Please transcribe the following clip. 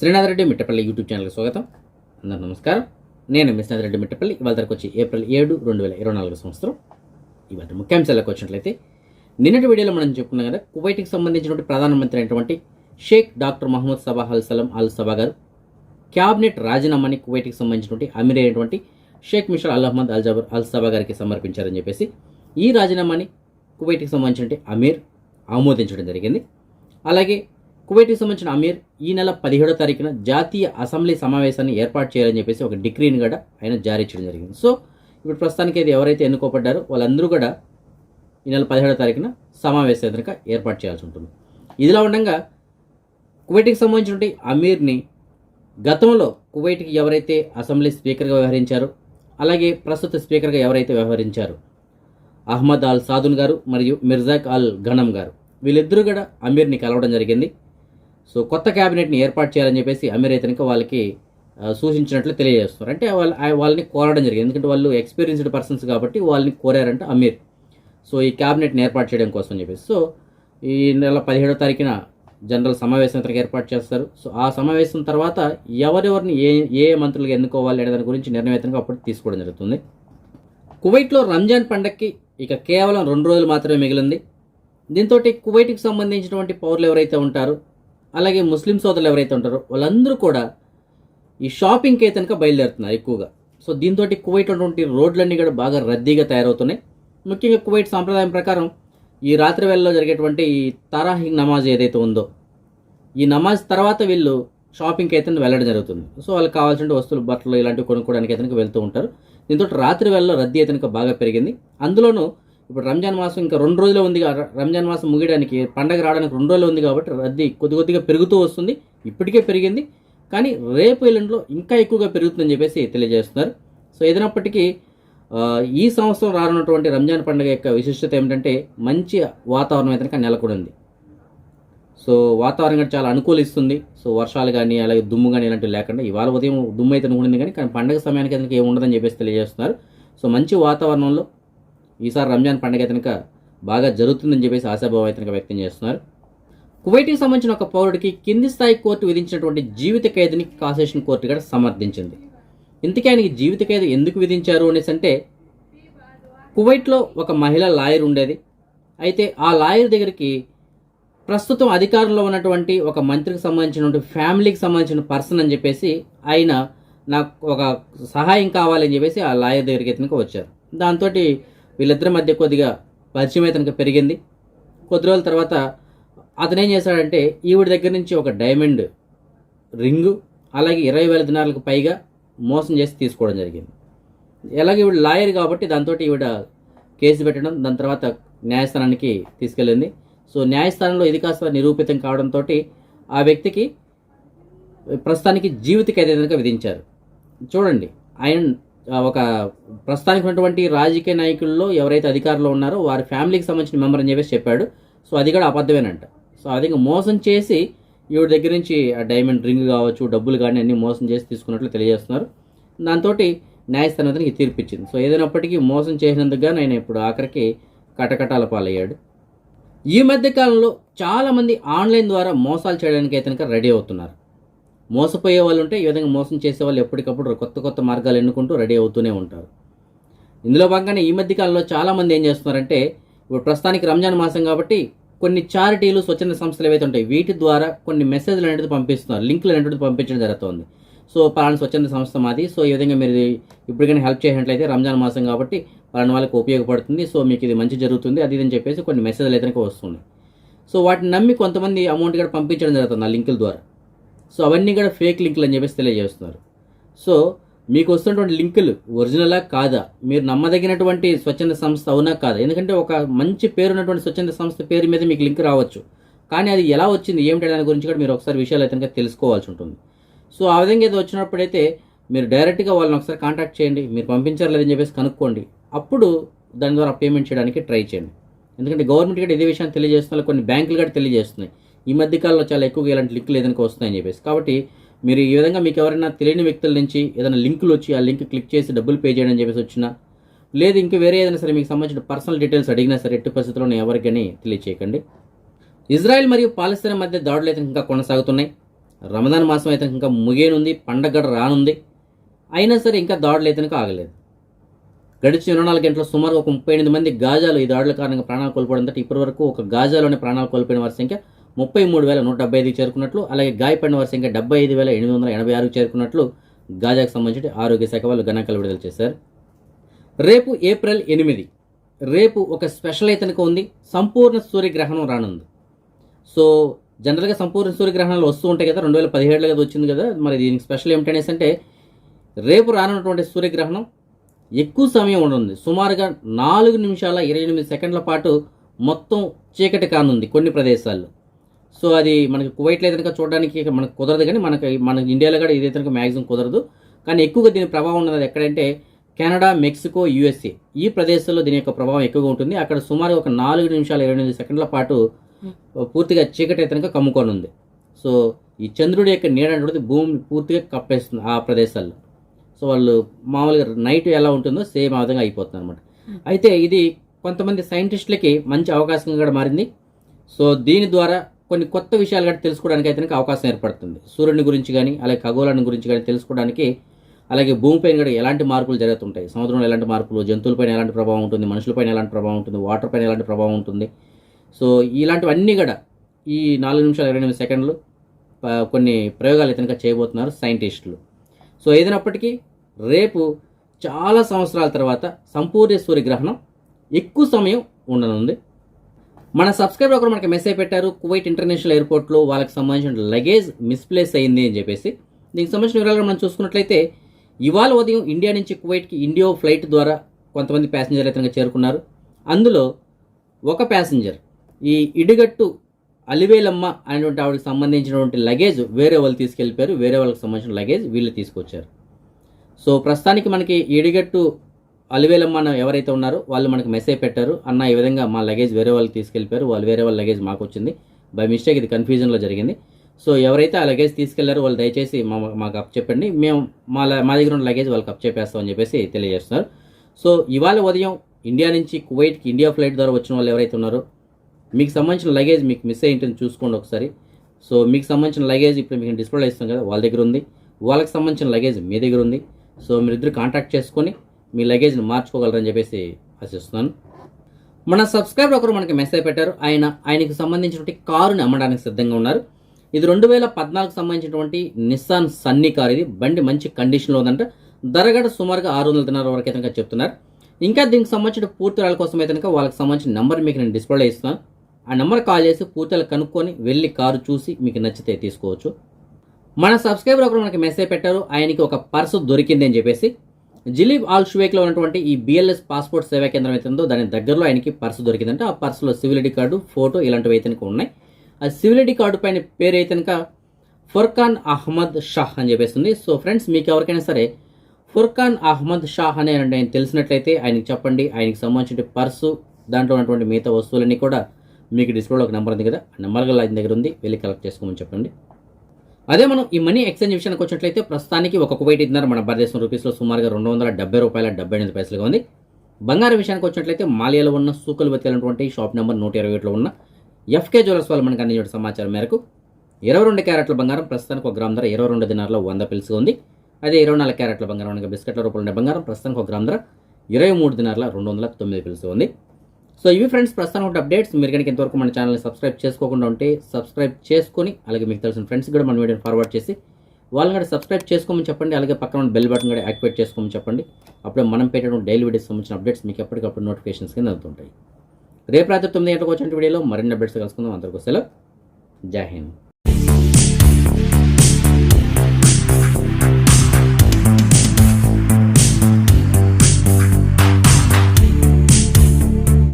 Srinath Reddy Mittapalli YouTube ఛానల్కి స్వాగతం. అందరూ నమస్కారం. నేను మీ రెడ్డి మిట్టపల్లి. ఇవాళ ధరకు వచ్చి ఏప్రిల్ ఏడు రెండు వేల ఇరవై నాలుగు సంవత్సరం. ఇవాళ ముఖ్యాంశాలకు వచ్చినట్లయితే నిన్నటి వీడియోలో మనం చెప్పుకున్నాం కదా కువైట్కి సంబంధించినటువంటి ప్రధానమంత్రి అయినటువంటి Sheikh doctor Mohammad Sabah Al Salem Al Sabah గారు క్యాబినెట్ రాజీనామాని కువైట్కి సంబంధించినటువంటి అమీర్ అయినటువంటి Sheikh Mishal Al Ahmad Al Jaber Al Sabah గారికి సమర్పించారని చెప్పేసి ఈ రాజీనామాని కువైట్కి సంబంధించినటువంటి అమీర్ ఆమోదించడం జరిగింది. అలాగే కువైట్కి సంబంధించిన అమీర్ ఈ నెల పదిహేడో తారీఖున జాతీయ అసెంబ్లీ సమావేశాన్ని ఏర్పాటు చేయాలని చెప్పేసి ఒక డిగ్రీని కూడా ఆయన జారీ చేయడం జరిగింది. సో ఇప్పుడు ప్రస్తుతానికి అయితే ఎవరైతే ఎన్నుకోబడ్డారో వాళ్ళందరూ కూడా ఈ నెల పదిహేడో తారీఖున సమావేశం కనుక ఏర్పాటు చేయాల్సి ఉంటుంది. ఇదిలా ఉండగా కువైట్కి సంబంధించినటువంటి అమీర్ని గతంలో కువైట్కి ఎవరైతే అసెంబ్లీ స్పీకర్గా వ్యవహరించారో అలాగే ప్రస్తుత స్పీకర్గా ఎవరైతే వ్యవహరించారో అహ్మద్ అల్ సాదున్ గారు మరియు మిర్జాక్ అల్ ఘనం గారు వీళ్ళిద్దరూ కూడా అమీర్ని కలవడం జరిగింది. సో కొత్త క్యాబినెట్ని ఏర్పాటు చేయాలని చెప్పేసి అమీర్ వాళ్ళకి సూచించినట్లు తెలియజేస్తున్నారు. అంటే వాళ్ళ వాళ్ళని కోరడం జరిగింది. ఎందుకంటే వాళ్ళు ఎక్స్పీరియన్స్డ్ పర్సన్స్ కాబట్టి వాళ్ళని కోరారంట అమీర్. సో ఈ క్యాబినెట్ని ఏర్పాటు చేయడం కోసం చెప్పేసి. సో ఈ నెల పదిహేడో తారీఖున జనరల్ సమావేశం ఇతనికి ఏర్పాటు చేస్తారు. సో ఆ సమావేశం తర్వాత ఎవరెవరిని ఏ ఏ మంత్రులుగా ఎన్నుకోవాలి అనే దాని గురించి నిర్ణయం అప్పుడు తీసుకోవడం జరుగుతుంది. కువైట్లో రంజాన్ పండక్కి ఇక కేవలం రెండు రోజులు మాత్రమే మిగిలింది. దీంతో కువైట్కి సంబంధించినటువంటి పౌరులు ఎవరైతే ఉంటారో అలాగే ముస్లిం సోదరులు ఎవరైతే ఉంటారో వాళ్ళందరూ కూడా ఈ షాపింగ్కి అయితే కనుక బయలుదేరుతున్నారు ఎక్కువగా. సో దీంతో కువైట్ ఉన్నటువంటి రోడ్లన్నీ కూడా బాగా రద్దీగా తయారవుతున్నాయి. ముఖ్యంగా కువైట్ సాంప్రదాయం ప్రకారం ఈ రాత్రి వేళలో జరిగేటువంటి ఈ తరాహి నమాజ్ ఏదైతే ఉందో ఈ నమాజ్ తర్వాత వీళ్ళు షాపింగ్కి అయితే వెళ్ళడం జరుగుతుంది. సో వాళ్ళకి కావాల్సిన వస్తువులు బట్టలు ఇలాంటివి కొనుక్కోవడానికి అయితే వెళ్తూ ఉంటారు. దీంతో రాత్రి వేళలో రద్దీ అయితే బాగా పెరిగింది. అందులోనూ ఇప్పుడు రంజాన్ మాసం ఇంకా రెండు రోజులు ఉంది రంజాన్ మాసం ముగియడానికి పండగ రావడానికి రెండు రోజులు ఉంది కాబట్టి రద్దీ కొద్ది కొద్దిగా పెరుగుతూ వస్తుంది. ఇప్పటికే పెరిగింది. కానీ రేపు ఎల్లుండిలో ఇంకా ఎక్కువగా పెరుగుతుందని చెప్పేసి తెలియజేస్తున్నారు. సో ఏదైనప్పటికీ ఈ సంవత్సరం రానున్నటువంటి రంజాన్ పండుగ యొక్క విశిష్టత ఏమిటంటే మంచి వాతావరణం అయితే కనుక నెలకొంది. సో వాతావరణం కూడా చాలా అనుకూలిస్తుంది. సో వర్షాలు కానీ అలాగే దుమ్ము కానీ ఇలాంటివి లేకుండా ఇవాళ ఉదయం దుమ్ము అయితే ఉండింది కానీ కానీ పండగ సమయానికి అయితే ఏముండదని ఉండదని చెప్పేసి తెలియజేస్తున్నారు. సో మంచి వాతావరణంలో ఈసారి రంజాన్ పండుగ అయితే కనుక బాగా జరుగుతుందని చెప్పేసి ఆశాభావం అయితే వ్యక్తం చేస్తున్నారు. కువైట్కి సంబంధించిన ఒక పౌరుడికి కింది స్థాయి కోర్టు విధించినటువంటి జీవిత ఖైదుని కాసేషన్ కోర్టు కూడా సమర్థించింది. ఇంతకీ ఆయనకి జీవిత ఖైదు ఎందుకు విధించారు అనేసి అంటే కువైట్లో ఒక మహిళ లాయర్ ఉండేది. అయితే ఆ లాయర్ దగ్గరికి ప్రస్తుతం అధికారంలో ఉన్నటువంటి ఒక మంత్రికి సంబంధించినటువంటి ఫ్యామిలీకి సంబంధించిన పర్సన్ అని చెప్పేసి ఆయన నాకు ఒక సహాయం కావాలని చెప్పేసి ఆ లాయర్ దగ్గరికి ఇతనికి వచ్చారు. దాంతో వీళ్ళిద్దరి మధ్య కొద్దిగా పరిచయం అయితే పెరిగింది. కొద్ది రోజుల తర్వాత అతను ఏం చేశాడంటే ఈవిడ దగ్గర నుంచి ఒక డైమండ్ రింగు అలాగే ఇరవై వేల దినాలకు పైగా మోసం చేసి తీసుకోవడం జరిగింది. ఎలాగ ఈవిడ లాయర్ కాబట్టి దాంతో ఈవిడ కేసు పెట్టడం దాని తర్వాత న్యాయస్థానానికి తీసుకెళ్ళింది. సో న్యాయస్థానంలో ఇది కాస్త నిరూపితం కావడంతో ఆ వ్యక్తికి ప్రస్తుతానికి జీవిత ఖైదు కనుక విధించారు. చూడండి ఆయన ఒక ప్రస్తుతానికి ఉన్నటువంటి రాజకీయ నాయకుల్లో ఎవరైతే అధికారంలో ఉన్నారో వారి ఫ్యామిలీకి సంబంధించిన మెంబర్ అని చెప్పేసి చెప్పాడు. సో అది కూడా అబద్ధమేనంట. సో అది ఇంకా మోసం చేసి ఈవిడ దగ్గర నుంచి ఆ డైమండ్ రింగ్ కావచ్చు డబ్బులు కానీ అన్నీ మోసం చేసి తీసుకున్నట్లు తెలియజేస్తున్నారు. దాంతో న్యాయస్థానం అతనికి తీర్పు ఇచ్చింది సో ఏదైనప్పటికీ మోసం చేసినందుకు గాను ఆయన ఇప్పుడు ఆఖరికి కటకటాల పాలయ్యాడు. ఈ మధ్య కాలంలో చాలామంది ఆన్లైన్ ద్వారా మోసాలు చేయడానికి అయితే కనుక రెడీ అవుతున్నారు. మోసపోయే వాళ్ళు ఉంటే ఈ విధంగా మోసం చేసే వాళ్ళు ఎప్పటికప్పుడు కొత్త కొత్త మార్గాలు ఎన్నుకుంటూ రెడీ అవుతూనే ఉంటారు. ఇందులో భాగంగానే ఈ మధ్య కాలంలో చాలామంది ఏం చేస్తున్నారంటే ఇప్పుడు ప్రస్తుతానికి రంజాన్ మాసం కాబట్టి కొన్ని చారిటీలు స్వచ్ఛంద సంస్థలు ఏవైతే ఉంటాయి వీటి ద్వారా కొన్ని మెసేజ్లు అనేది పంపిస్తున్నారు. లింకులు అనేటివి పంపించడం జరుగుతుంది. సో పలానా స్వచ్ఛంద సంస్థ మాది. సో ఈ విధంగా మీరు ఇప్పటికైనా హెల్ప్ చేసినట్లయితే రంజాన్ మాసం కాబట్టి పలానా వాళ్ళకి ఉపయోగపడుతుంది. సో మీకు ఇది మంచి జరుగుతుంది. అది ఇది అని చెప్పేసి కొన్ని మెసేజ్లు అయితే వస్తున్నాయి. సో వాటిని నమ్మి కొంతమంది అమౌంట్ కూడా పంపించడం జరుగుతుంది ఆ లింకుల ద్వారా. సో అవన్నీ కూడా ఫేక్ లింకులు అని చెప్పేసి తెలియజేస్తున్నారు. సో మీకు వస్తున్నటువంటి లింకులు ఒరిజినలా కాదా? మీరు నమ్మదగినటువంటి స్వచ్ఛంద సంస్థ అవునా కాదా? ఎందుకంటే ఒక మంచి పేరు ఉన్నటువంటి స్వచ్ఛంద సంస్థ పేరు మీద మీకు లింక్ రావచ్చు. కానీ అది ఎలా వచ్చింది ఏమిటి దాని గురించి కూడా మీరు ఒకసారి విషయాలు అయితే తెలుసుకోవాల్సి ఉంటుంది. సో ఆ విధంగా ఏదో వచ్చినప్పుడైతే మీరు డైరెక్ట్గా వాళ్ళని ఒకసారి కాంటాక్ట్ చేయండి మీరు పంపించారు లేదని చెప్పేసి కనుక్కోండి. అప్పుడు దాని ద్వారా పేమెంట్ చేయడానికి ట్రై చేయండి. ఎందుకంటే గవర్నమెంట్ కూడా ఇదే విషయాన్ని తెలియజేస్తున్నారు కొన్ని బ్యాంకులు కూడా తెలియజేస్తున్నాయి. ఈ మధ్య కాలంలో చాలా ఎక్కువగా ఇలాంటి లింకులు ఏదైనా వస్తున్నాయని చెప్పేసి. కాబట్టి మీరు ఈ విధంగా మీకు ఎవరైనా తెలియని వ్యక్తుల నుంచి ఏదైనా లింకులు వచ్చి ఆ లింక్ క్లిక్ చేసి డబ్బులు పే చేయడం చెప్పేసి వచ్చినా లేదు ఇంకా వేరే ఏదైనా సరే మీకు సంబంధించిన పర్సనల్ డీటెయిల్స్ అడిగినా సరే ఎట్టి పరిస్థితుల్లో ఎవరికని తెలియచేయకండి. ఇజ్రాయెల్ మరియు పాలస్తీన్ మధ్య దాడులు అయితే ఇంకా కొనసాగుతున్నాయి. రమదాన్ మాసం అయితే ఇంకా ముగియనుంది పండగ రానుంది. అయినా సరే ఇంకా దాడులు అయితే ఆగలేదు. గడిచిన ఇరవై నాలుగు గంటల సుమారు ఒక ముప్పై ఎనిమిది మంది గాజాలు ఈ దాడుల కారణంగా ప్రాణాలు కోల్పోవడంతో ఇప్పటి వరకు ఒక గాజాలోని ప్రాణాలు కోల్పోయిన వారి సంఖ్య ముప్పై మూడు వేల నూట డెబ్బై ఐదుకి చేరుకున్నట్లు అలాగే గాయపడిన వారి సంఖ్య డెబ్బై ఐదు వేల ఎనిమిది వందల ఎనభై ఆరుకు చేరుకున్నట్లు గాజాకు సంబంధించి ఆరోగ్య శాఖ వాళ్ళు గణాంకాలు విడుదల చేశారు. రేపు ఏప్రిల్ ఎనిమిది రేపు ఒక స్పెషల్ అయితే ఉంది సంపూర్ణ సూర్యగ్రహణం రానుంది. సో జనరల్గా సంపూర్ణ సూర్యగ్రహణాలు వస్తూ ఉంటాయి కదా రెండు వేల పదిహేడులో కదా వచ్చింది కదా మరి దీనికి స్పెషల్ ఏమిటనేసి అంటే రేపు రానున్నటువంటి సూర్యగ్రహణం ఎక్కువ సమయం ఉండనుంది. సుమారుగా నాలుగు నిమిషాల ఇరవై ఎనిమిది సెకండ్ల పాటు మొత్తం చీకటి కానుంది కొన్ని ప్రదేశాల్లో. సో అది మనకి కువైట్లో ఏదైనా చూడడానికి ఇక మనకు కుదరదు కానీ మనకి మన ఇండియాలో కూడా ఇదైతే కనుక మ్యాక్సిమం కుదరదు. కానీ ఎక్కువగా దీని ప్రభావం ఉన్నది ఎక్కడంటే కెనడా మెక్సికో యూఎస్ఏ. ఈ ప్రదేశాల్లో దీని యొక్క ప్రభావం ఎక్కువగా ఉంటుంది. అక్కడ సుమారు ఒక నాలుగు నిమిషాల ఇరవై ఎనిమిది సెకండ్ల పాటు పూర్తిగా చీకటి అయితే కనుక కమ్ముకొని ఉంది సో ఈ చంద్రుడి యొక్క నీడ అనేది భూమి పూర్తిగా కప్పేస్తుంది ఆ ప్రదేశాల్లో. సో వాళ్ళు మామూలుగా నైట్ ఎలా ఉంటుందో సేమ్ ఆ విధంగా అయిపోతుంది అనమాట అయితే ఇది కొంతమంది సైంటిస్టులకి మంచి అవకాశంగా కూడా మారింది. సో దీని ద్వారా కొన్ని కొత్త విషయాలు కూడా తెలుసుకోవడానికి అయితే కనుక అవకాశం ఏర్పడుతుంది. సూర్యుని గురించి కానీ అలాగే ఖగోళాన్ని గురించి కానీ తెలుసుకోవడానికి అలాగే భూమిపైన కూడా ఎలాంటి మార్పులు జరుగుతుంటాయి? సముద్రంలో ఎలాంటి మార్పులు జంతువులపైన ఎలాంటి ప్రభావం ఉంటుంది? మనుషులపైన ఎలాంటి ప్రభావం ఉంటుంది? వాటర్ పైన ఎలాంటి ప్రభావం ఉంటుంది? సో ఇలాంటివన్నీ కూడా ఈ నాలుగు నిమిషాల ఇరవై ఎనిమిది సెకండ్లు ప- కొన్ని ప్రయోగాలు అయితే చేయబోతున్నారు సైంటిస్టులు. సో ఏదైనప్పటికీ రేపు చాలా సంవత్సరాల తర్వాత సంపూర్ణ సూర్యగ్రహణం ఎక్కువ సమయం ఉండనుంది. మన సబ్స్క్రైబర్ ఒకరు మనకి మెసేజ్ పెట్టారు కువైట్ ఇంటర్నేషనల్ ఎయిర్పోర్ట్లో వాళ్ళకి సంబంధించిన లగేజ్ మిస్ప్లేస్ అయింది అని చెప్పేసి. దీనికి సంబంధించిన వివరాలు మనం చూసుకున్నట్లయితే ఇవాళ ఉదయం ఇండియా నుంచి కువైట్కి ఇండియో ఫ్లైట్ ద్వారా కొంతమంది ప్యాసింజర్ అయితే చేరుకున్నారు. అందులో ఒక ప్యాసింజర్ ఈ ఇడిగట్టు అలివేలమ్మ అనేటువంటి ఆవిడకి సంబంధించినటువంటి లగేజ్ వేరే వాళ్ళు తీసుకెళ్ళిపోయారు. వేరే వాళ్ళకి సంబంధించిన లగేజ్ వీళ్ళు తీసుకొచ్చారు. సో ప్రస్తుతానికి మనకి ఇడిగట్టు అలివేలమ్మ అన్న ఎవరైతే ఉన్నారో వాళ్ళు మనకి మెసేజ్ పెట్టారు. అన్న ఈ విధంగా మా లగేజ్ వేరే వాళ్ళకి తీసుకెళ్ళిపోయారు. వాళ్ళు వేరే వాళ్ళ లగేజ్ మాకు వచ్చింది. బై మిస్టేక్ ఇది కన్ఫ్యూజన్లో జరిగింది. సో ఎవరైతే ఆ లగేజ్ తీసుకెళ్ళారో వాళ్ళు దయచేసి మా మాకు అప్ చెప్పండి. మేము మా మా దగ్గర ఉన్న లగేజ్ వాళ్ళకి అప్ చెప్పేస్తామని చెప్పేసి తెలియజేస్తున్నారు. సో ఇవాళ ఉదయం ఇండియా నుంచి కువైట్కి ఇండియా ఫ్లైట్ ద్వారా వచ్చిన వాళ్ళు ఎవరైతే ఉన్నారో మీకు సంబంధించిన లగేజ్ మీకు మిస్ అయ్యి ఉంటుంది చూసుకోండి ఒకసారి. సో మీకు సంబంధించిన లగేజ్ ఇప్పుడు మీకు డిస్ప్లే ఇస్తాం కదా వాళ్ళ దగ్గర ఉంది. వాళ్ళకి సంబంధించిన లగేజ్ మీ దగ్గర ఉంది. సో మీరిద్దరు కాంటాక్ట్ చేసుకొని మీ లగేజ్ని మార్చుకోగలరని చెప్పేసి ఆశిస్తున్నాను. మన సబ్స్క్రైబర్ ఒకరు మనకి మెసేజ్ పెట్టారు. ఆయన ఆయనకి సంబంధించినటువంటి కారుని అమ్మడానికి సిద్ధంగా ఉన్నారు. ఇది రెండు వేల పద్నాలుగు సంబంధించినటువంటి నిస్సాన్ సన్నీ కార్ ఇది. బండి మంచి కండిషన్లో ఉందంట. ధరగడ సుమారుగా ఆరు వందల తిన్నర వరకు అయితే చెప్తున్నారు. ఇంకా దీనికి సంబంధించిన పూర్తి వివరాల కోసం అయితే కనుక వాళ్ళకి సంబంధించిన నెంబర్ మీకు నేను డిస్ప్లే ఇస్తున్నాను. ఆ నెంబర్ కాల్ చేసి పూర్తిగా కనుక్కొని వెళ్ళి కారు చూసి మీకు నచ్చితే తీసుకోవచ్చు. మన సబ్స్క్రైబర్ ఒకరు మనకి మెసేజ్ పెట్టారు. ఆయనకి ఒక పర్సు దొరికింది అని చెప్పేసి జిలీబ్ ఆల్ షువేక్లో ఉన్నటువంటి ఈ బిఎల్ఎస్ పాస్పోర్ట్ సేవా కేంద్రం అయితే ఉందో దాని దగ్గరలో ఆయనకి పర్సు దొరికిందంటే. ఆ పర్సులో సివిల్ ఐడి కార్డు ఫోటో ఇలాంటివి అయితే ఉన్నాయి. ఆ సివిల్ ఐడి కార్డు పైన పేరు అయితే కనుక ఫుర్ఖాన్ అహ్మద్ షాహ్ అని చెప్పేస్తుంది. సో ఫ్రెండ్స్ మీకు ఎవరికైనా సరే ఫుర్ఖాన్ అహ్మద్ షాహ్ అనే ఆయన తెలిసినట్లయితే ఆయనకి చెప్పండి. ఆయనకి సంబంధించిన పర్సు దాంట్లో ఉన్నటువంటి మిగతా వస్తువులన్నీ కూడా మీకు డిస్ప్లేలో ఒక నెంబర్ ఉంది కదా. ఆ నెంబర్ గల ఆయన దగ్గర ఉంది. వెళ్ళి కలెక్ట్ చేసుకోమని చెప్పండి. అదే మనం ఈ మనీ ఎక్స్చేంజ్ విషయానికి వచ్చినట్లయితే ప్రస్తుతానికి ఒక కువైట్ ఇద్దరు మన భారతదేశం రూపీస్లో సుమారుగా రెండు వందల డెబ్బై రూపాయల డెబ్బై ఎనిమిది పైసలుగా ఉంది. బంగారం విషయానికి వచ్చినట్లయితే మాలియాలో ఉన్న సూకలు వెతికినటువంటి షాప్ నెంబర్ నూట ఇరవై ఒకటిలో ఉన్న ఎఫ్కే జ్యువెలర్స్ వాళ్ళు మనకు అందించిన సమాచారం మేరకు ఇరవై రెండు క్యారెట్ల బంగారం ప్రస్తుతానికి ఒక గ్రామ్ ధర ఇరవై రెండు దినాల్లో వంద పిలుసుగా ఉంది. అదే ఇరవై నాలుగు క్యారెట్ల బంగారం అనగా బిస్కెట్ల రూపంలో ఉండే బంగారం ప్రస్తుతానికి ఒక గ్రామ్ ధర ఇరవై మూడు దినార్ల రెండు వందల తొమ్మిది పిలుసుగా ఉంది. సో ఇవి ఫ్రెండ్స్ ప్రస్తుతం ఉన్న అప్డేట్స్. మీరు కనుక ఇంతవరకు మన ఛానల్ని సబ్స్క్రైబ్ చేసుకోకుండా ఉంటే సబ్స్క్రైబ్ చేసుకొని అలాగే మీకు తెలిసిన ఫ్రెండ్స్ కూడా మన వీడియోని ఫార్వర్డ్ చేసి వాళ్ళని కూడా సబ్స్క్రైబ్ చేసుకోమని చెప్పండి అలాగే పక్కన ఉన్న బెల్ బటన్ కూడా యాక్టివేట్ చేసుకోమని చెప్పండి. అప్పుడే మనం పెట్టడం డైలీ వీడియోస్ సంబంధించిన అప్డేట్స్ మీకు ఎప్పటికప్పుడు నోటిఫికేషన్స్ కింద అందుతుంటాయి. రేపు రాత్రి తొమ్మిది గంటలకు వచ్చిన వీడియోలో మరిన్ని అప్డేట్స్ కలుసుకుందాం. అందరికీ సెలవు. జై హింద్.